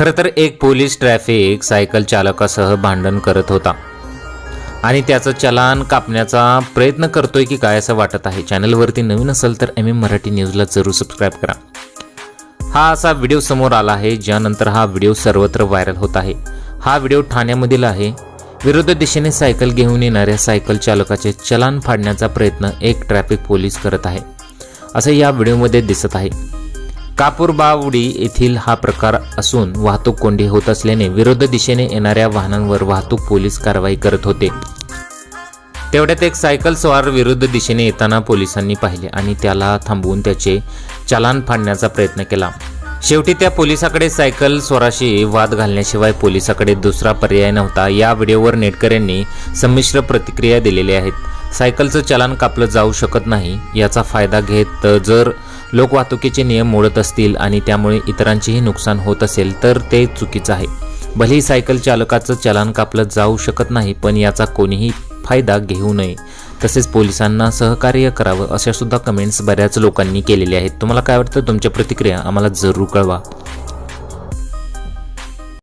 खरं तर एक पोलीस ट्रॅफिक सायकल चालकासह भांडण करत होता. आणि त्याचं चलान कापण्याचा प्रयत्न करतोय की काय असं वाटत आहे? चॅनलवरती नवीन असेल तर एम एम मराठी न्यूजला जरूर सबस्क्राईब करा. हा असा व्हिडिओ समोर आला आहे ज्यानंतर हा व्हिडिओ सर्वत्र व्हायरल होत आहे. हा व्हिडिओ ठाण्यामधील आहे. विरुद्ध दिशेने सायकल घेऊन येणाऱ्या सायकल चालकाचे चलान फाडण्याचा प्रयत्न एक ट्रॅफिक पोलीस करत आहे. असं या व्हिडिओमध्ये दिसत आहे. कापूरबावडी येथील हा प्रकार असून वाहतूक कोंडी होत असल्याने विरुद्ध दिशेने येणाऱ्या वाहनांवर वाहतूक पोलीस कारवाई करत होते. तेवढ्यात एक सायकल स्वार विरुद्ध दिशेने येताना पोलिसांनी पाहिले आणि त्याला थांबवून त्याचे चालान फाडण्याचा प्रयत्न केला. शेवटी त्या पोलिसाकडे सायकल स्वराशी वाद घालण्याशिवाय पोलिसाकडे दुसरा पर्याय नव्हता. या व्हिडिओवर नेटकऱ्यांनी संमिश्र प्रतिक्रिया दिलेल्या आहेत. सायकलचं चलान कापलं जाऊ शकत नाही याचा फायदा घेत जर लोक वाहतुकीचे नियम मोडत असतील आणि त्यामुळे इतरांचेही नुकसान होत असेल तर ते चुकीचं आहे. भलेही सायकल चालकाचं चलान कापलं जाऊ शकत नाही पण याचा कोणीही फायदा घेऊ नये. तसेच पोलिसांना सहकार्य करावं अशा सुद्धा कमेंट्स बऱ्याच लोकांनी केलेल्या आहेत. तुम्हाला काय वाटतं? तुमच्या प्रतिक्रिया आम्हाला जरूर कळवा.